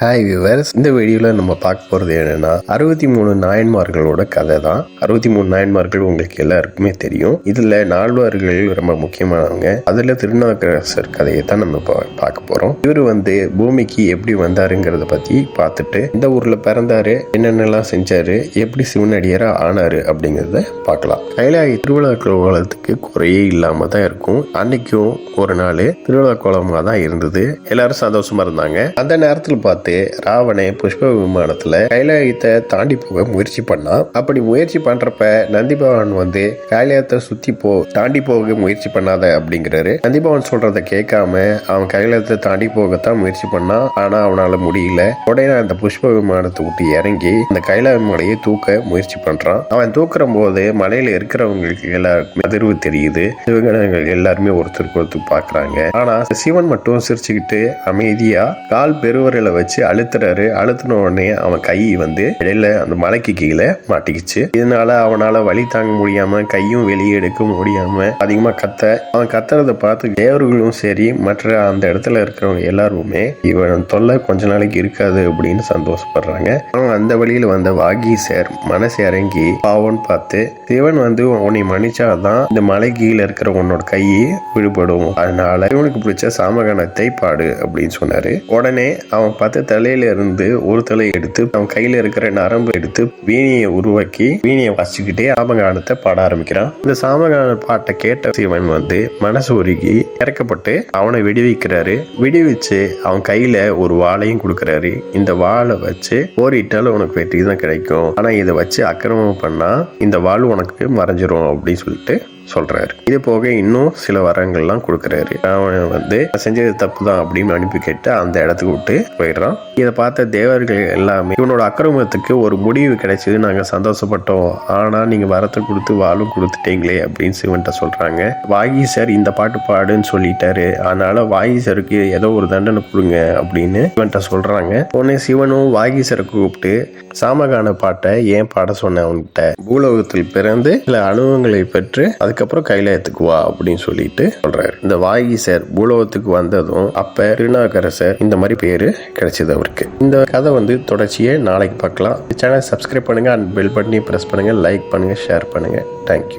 Hi viewers இந்த வீடியோவில் நம்ம பார்க்க போகிறது என்னென்னா அறுபத்தி மூணு நாயன்மார்களோட கதை தான் அறுபத்தி மூணு நாயன்மார்கள் உங்களுக்கு எல்லாருக்குமே தெரியும். இதில் நால்வார்கள் ரொம்ப முக்கியமானவங்க. அதில் திருநாக்கரசர் கதையை தான் நம்ம பா- பார்க்க போகிறோம் இவர் வந்து பூமிக்கு எப்படி வந்தாருங்கிறத பற்றி பார்த்துட்டு இந்த ஊரில் பிறந்தாரு என்னென்னலாம் செஞ்சாரு எப்படி சிவனடியாரா ஆனாரு அப்படிங்கிறத பார்க்கலாம். கைலாய திருவிழா கோலத்துக்கு குறையே இல்லாமல் தான் இருக்கும். அன்னைக்கும் ஒரு நாள் திருவிழா கோலமாக தான் இருந்தது. எல்லாரும் சந்தோஷமாக இருந்தாங்க. அந்த நேரத்தில் பார்த்து ராவணே புஷ்ப விமானத்துல கைலாயத்தை தாண்டி போக முயற்சி பண்ணான் அப்படி முயற்சி பண்றப்ப நந்திபவன் வந்து கைலாயத்தை சுத்தி போ தாண்டி போக முயற்சி பண்ணாத அப்படிங்கிறாரு. நந்திபவன் சொல்றத கேட்காம அவன் கைலாயத்தை தாண்டி போகத்தான் முயற்சி பண்ணான் ஆனா அவனால முடியல. உடனே அந்த புஷ்ப விமானத்தை விட்டு இறங்கி அந்த கைலாய மலையை தூக்க முயற்சி பண்றான். அவன் தூக்குற போது மலையில இருக்கிறவங்களுக்கு எல்லாருக்குமே அதிர்வு தெரியுது. சிவகணங்கள் எல்லாருமே ஒருத்தருக்கு ஒருத்தர் பாக்குறாங்க ஆனா சிவன் மட்டும் சிரிச்சுக்கிட்டு அமைதியா கால் பெருவரையில வச்சு அழுத்துறாரு. அழுத்தின உடனே அவன் கை வந்து இடையில அந்த மலைக்கு கீழே மாட்டிக்கிச்சு. இதனால அவனால வழி தாங்க முடியாம கையும் வெளியே எடுக்க முடியாம அதிகமா கத்த அவன் கத்துறத பார்த்து தேவர்களும் சரி மற்ற அந்த இடத்துல இருக்கிறவங்க எல்லாருமே இவன் தொல்லை கொஞ்ச நாளைக்கு இருக்காது அப்படின்னு சந்தோஷப்படுறாங்க. அவன் அந்த வழியில வந்த வாகீசர் மனசு இறங்கி பாவம்னு பார்த்து சிவன் வந்து உன்னை மன்னிச்சாதான் இந்த மலை கீழே இருக்கிற உன்னோட கை விடுபடும். அதனால இவனுக்கு பிடிச்ச சாமகானத்தை பாடு அப்படின்னு சொன்னாரு. உடனே அவன் பார்த்து தலையில இருந்து ஒரு தலை எடுத்து அவன் கையில இருக்கிற நரம்பு எடுத்து வீணியை உருவாக்கி வீணியை வாசிச்சுக்கிட்டே சாமகானத்தை பாட ஆரம்பிக்கிறான். இந்த சாமகான பாட்டை கேட்ட சிவன் வந்து மனசு உருகி இறக்கப்பட்டு அவனை விடுவிக்கிறாரு. விடுவிச்சு அவன் கையில ஒரு வாளையும் கொடுக்கறாரு. இந்த வாளை வச்சு போரிட்டாலும் உனக்கு வெற்றி தான் கிடைக்கும். ஆனா இதை வச்சு அக்கிரமம் பண்ணா இந்த வாள் உனக்கு மறைஞ்சிரும் அப்படின்னு சொல்லிட்டு சொல்றாரு. இது போக இன்னும் சில வரங்கள்லாம் கொடுக்கறாரு. அவன் வந்து செஞ்சது தப்பு தான் அப்படின்னு அனுப்பி கேட்டு அந்த இடத்துக்கு விட்டு போயிடுறான். இதை பார்த்த தேவர்கள் எல்லாமே இவனோட அக்கிரமத்துக்கு ஒரு முடிவு கிடைச்சது. நாங்க சந்தோஷப்பட்டோம். ஆனா நீங்க வரத்தை கொடுத்து வாழும் கொடுத்துட்டீங்களே அப்படின்னு சிவன்கிட்ட சொல்றாங்க. சார் இந்த பாட்டு பாடுன்னு சொல்லிட்டாரு. அதனால வாகீசருக்கு ஏதோ ஒரு தண்டனை கொடுங்க அப்படின்னு சிவன்கிட்ட சொல்றாங்க. உடனே சிவனும் வாகீசரை கூப்பிட்டு சாமகான பாட்டை ஏன் பாட சொன்னேன் அவன்கிட்ட? பூலோகத்தில் பிறந்து சில அனுபவங்களை பெற்று அதுக்கப்புறம் கைலாயத்துக்கு வா அப்படின்னு சொல்லிட்டு சொல்றாரு. இந்த வாகீசர் பூலோகத்துக்கு வந்ததும் அப்ப திருநாகரசர் இந்த மாதிரி பேரு கிடைச்சது. அவருக்கு. இந்த கதை வந்து தொடர்ச்சியே நாளைக்கு பார்க்கலாம். சேனல் சப்ஸ்கிரைப் பண்ணுங்க அண்ட் பெல் பட்டனையும் ப்ரெஸ் பண்ணுங்க லைக் பண்ணுங்க ஷேர் பண்ணுங்க. Thank you